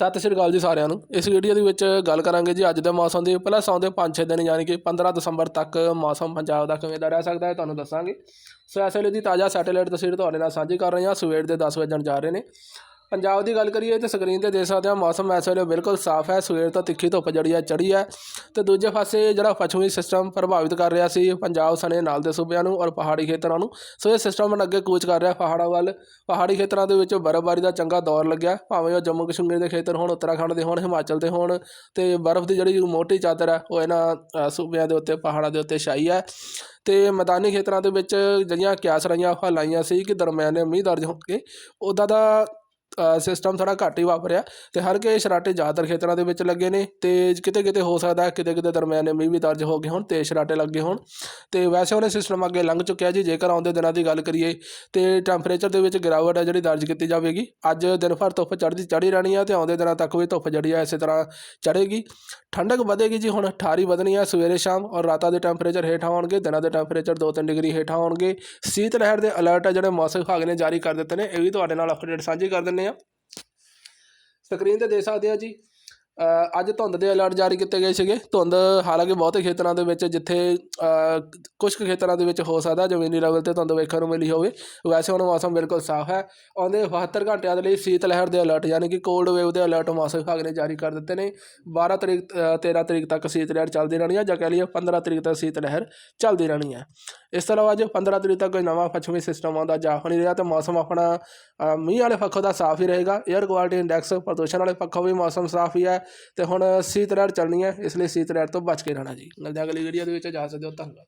ਸਤਿ ਸ਼੍ਰੀ ਅਕਾਲ ਜੀ ਸਾਰਿਆਂ ਨੂੰ। ਇਸ ਵੀਡੀਓ ਦੇ ਵਿੱਚ ਗੱਲ ਕਰਾਂਗੇ ਜੀ ਅੱਜ ਦੇ ਮੌਸਮ ਦੀ। ਪਲੱਸ ਆਉਂਦੇ 5-6 ਦਿਨ, ਯਾਨੀ ਕਿ 15 ਦਸੰਬਰ ਤੱਕ ਮੌਸਮ ਪੰਜਾਬ ਦਾ ਕਿਵੇਂ ਦਾ ਰਹਿ ਸਕਦਾ ਹੈ ਤੁਹਾਨੂੰ ਦੱਸਾਂਗੇ। ਸੋ ਇਸ ਵੇਲੇ ਦੀ ਤਾਜ਼ਾ ਸੈਟੇਲਾਈਟ ਤਸਵੀਰ ਤੁਹਾਡੇ ਨਾਲ ਸਾਂਝੀ ਕਰ ਰਹੇ ਹਾਂ। ਸਵੇਰ ਦੇ 10 ਵਜਣ ਜਾ ਰਹੇ ਨੇ। ਪੰਜਾਬ ਦੀ ਗੱਲ ਕਰੀਏ ਤੇ ਸਕਰੀਨ ਤੇ ਦੇਖ ਸਕਦੇ ਹਾਂ ਮੌਸਮ ਇਸ ਵੇਲੇ ਬਿਲਕੁਲ ਸਾਫ਼ ਹੈ, ਸਵੇਰ ਤੋਂ ਤਿੱਖੀ ਧੁੱਪ ਜਿਹੜੀ ਹੈ ਚੜੀ ਹੈ ਤੇ ਦੂਜੇ ਪਾਸੇ ਜਿਹੜਾ ਪੱਛਮੀ ਸਿਸਟਮ ਪ੍ਰਭਾਵਿਤ ਕਰ ਰਿਹਾ ਸੀ, ਪੰਜਾਬ ਸਣੇ ਨਾਲ ਦੇ ਸੂਬਿਆਂ ਨੂੰ ਔਰ ਪਹਾੜੀ ਖੇਤਰਾਂ ਨੂੰ, ਸੋ ਇਹ ਸਿਸਟਮ ਹੁਣ ਅੱਗੇ ਕੂਚ ਕਰ ਰਿਹਾ ਪਹਾੜਾਂ ਵੱਲ, ਪਹਾੜੀ ਖੇਤਰਾਂ ਦੇ ਵਿੱਚ ਬਰਫ਼ਬਾਰੀ ਦਾ ਚੰਗਾ ਦੌਰ ਲੱਗਿਆ, ਭਾਵੇਂ ਉਹ ਜੰਮੂ ਕਸ਼ਮੀਰ ਦੇ ਖੇਤਰ ਹੋਣ, ਉੱਤਰਾਖੰਡ ਦੇ ਹੋਣ, ਹਿਮਾਚਲ ਦੇ ਹੋਣ ਤੇ ਬਰਫ਼ ਦੀ ਜਿਹੜੀ ਮੋਟੀ ਚਾਦਰ ਹੈ, ਉਹ ਇਹਨਾਂ ਸੂਬਿਆਂ ਦੇ ਉੱਤੇ, ਪਹਾੜਾਂ ਦੇ ਉੱਤੇ ਛਾਈ ਹੈ ਤੇ ਮੈਦਾਨੀ ਖੇਤਰਾਂ ਦੇ ਵਿੱਚ ਜਿਹੜੀਆਂ ਕਿਆਸ ਰਹੀਆਂ ਹਵਾ ਸੀ ਕਿ ਦਰਮਿਆਨੇ ਮੀਂਹ ਦਰਜ ਹੋਣਗੇ, ਉੱਦਾਂ ਦਾ ਸਿਸਟਮ ਥੋੜਾ ਘੱਟ ਹੀ ਵਾਪਰਿਆ ਤੇ ਹਰ ਕੇ ਸ਼ਰਾਟੇ ਜ਼ਿਆਦਾਤਰ ਖੇਤਰਾਂ ਦੇ ਵਿੱਚ ਲੱਗੇ ਨੇ ਤੇ ਕਿਤੇ ਕਿਤੇ ਹੋ ਸਕਦਾ ਹੈ ਕਿਤੇ ਕਿਤੇ ਦਰਮਿਆਨੇ ਮੀਂਹ ਵੀ ਦਰਜ ਹੋ ਗਏ ਹੋਣ ਤੇ ਸ਼ਰਾਟੇ ਲੱਗੇ ਹੋਣ। ਤੇ ਵੈਸੇ ਉਹਨੇ ਸਿਸਟਮ ਅੱਗੇ ਲੰਘ ਚੁੱਕਿਆ ਜੀ, ਜੇਕਰ ਆਉਂਦੇ ਦਿਨਾਂ ਦੀ ਗੱਲ ਕਰੀਏ ਤੇ ਟੈਂਪਰੇਚਰ ਦੇ ਵਿੱਚ ਗਿਰਾਵਟ ਹੈ ਜਿਹੜੀ ਦਰਜ ਕੀਤੀ ਜਾਵੇਗੀ। ਅੱਜ ਦਿਨ ਭਰ ਧੁੱਪ ਚੜ੍ਹਦੀ ਚੜ੍ਹੀ ਰਹਿਣੀ ਹੈ ਤੇ ਆਉਂਦੇ ਦਿਨਾਂ ਤੱਕ ਵੀ ਧੁੱਪ ਜਿਹੜੀ ਹੈ ਇਸੇ ਤਰ੍ਹਾਂ ਚੜ੍ਹੇਗੀ। ਠੰਡਕ ਵਧੇਗੀ ਜੀ, ਹੁਣ 18 ਵਧਣੀ ਹੈ ਸਵੇਰੇ ਸ਼ਾਮ ਔਰ ਰਾਤਾਂ ਦੇ ਟੈਂਪਰੇਚਰ ਹੇਠਾਂ ਆਉਣਗੇ, ਦਿਨਾਂ ਦੇ ਟੈਂਪਰੇਚਰ 2-3 ਡਿਗਰੀ ਹੇਠਾਂ ਆਉਣਗੇ। ਸੀਤ ਲਹਿਰ ਦੇ ਅਲਰਟ ਹੈ ਜਿਹੜੇ ਮੌਸਮ ਵਿਭਾਗ ਨੇ ਜਾਰੀ ਕਰ ਦਿੱਤੇ ਨੇ, ਇਹ ਵੀ ਤੁਹਾਡੇ ਨਾਲ ਅਪਡੇਟ ਸਾਂਝੀ ਕਰ ਦਿੰਨੇ ਆ। ਸਕਰੀਨ ਤੇ ਦੇ ਸਕਦੇ ਆ ਜੀ। ਅੱਜ ਧੁੰਦ ਦੇ ਅਲਰਟ ਜਾਰੀ ਕੀਤੇ ਗਏ ਸੀਗੇ। ਧੁੰਦ ਹਾਲਾਂਕਿ ਬਹੁਤੇ ਖੇਤਰਾਂ ਦੇ ਵਿੱਚ ਜਿੱਥੇ ਅ, ਕੁਝ ਕੁ ਖੇਤਰਾਂ ਦੇ ਵਿੱਚ ਹੋ ਸਕਦਾ ਜ਼ਮੀਨੀ ਲੈਵਲ ਤੇ ਧੁੰਦ ਵੇਖਣ ਨੂੰ ਮਿਲੀ ਹੋਵੇ। ਵੈਸੇ ਹੁਣ ਮੌਸਮ ਬਿਲਕੁਲ ਸਾਫ਼ ਹੈ। ਆਉਂਦੇ 72 ਘੰਟਿਆਂ ਦੇ ਲਈ ਸੀਤ ਲਹਿਰ ਦੇ ਅਲਰਟ ਯਾਨੀ ਕਿ ਕੋਲਡ ਵੇਵ ਦੇ ਅਲਰਟ ਮੌਸਮ ਵਿਭਾਗ ਨੇ ਜਾਰੀ ਕਰ ਦਿੱਤੇ ਨੇ। 12 ਤਰੀਕ ਅ, 13 ਤਰੀਕ ਤੱਕ ਸੀਤ ਲਹਿਰ ਚੱਲਦੀ ਰਹਿਣੀ ਹੈ ਜਾਂ ਕਹਿ ਲਈਏ 15 ਤਰੀਕ ਤੱਕ ਸੀਤ ਲਹਿਰ ਚੱਲਦੀ ਰਹਿਣੀ ਹੈ। ਇਸ ਤੋਂ ਇਲਾਵਾ ਜੇ 15 ਤਰੀਕ ਤੱਕ ਕੋਈ ਨਵਾਂ ਪੱਛਮੀ ਸਿਸਟਮ ਆਉਂਦਾ ਜਾ ਨਹੀਂ ਰਿਹਾ ਤੇ ਮੌਸਮ ਆਪਣਾ ਮੀਂਹ ਵਾਲੇ ਪੱਖੋਂ ਦਾ ਸਾਫ਼ ਹੀ ਰਹੇਗਾ। 에ਅਰ ਕੁਆਲਿਟੀ ਇੰਡੈਕਸ ਪ੍ਰਦੂਸ਼ਣ ਵਾਲੇ ਪੱਖੋਂ ਵੀ ਮੌਸਮ ਸਾਫ਼ ਹੀ ਹੈ। ਤੇ ਹੁਣ ਸੀਤ ਲਹਿਰ ਚੱਲਣੀ ਹੈ, ਇਸ ਲਈ ਸੀਤ ਲਹਿਰ ਤੋਂ ਬਚ ਕੇ ਰਹਿਣਾ ਜੀ। ਮਿਲਦੇ ਅਗਲੀ ਵੀਡੀਓ ਦੇ ਵਿੱਚ। ਜਾ ਸਕਦੇ ਹੋ ਧੰਨਵਾਦ।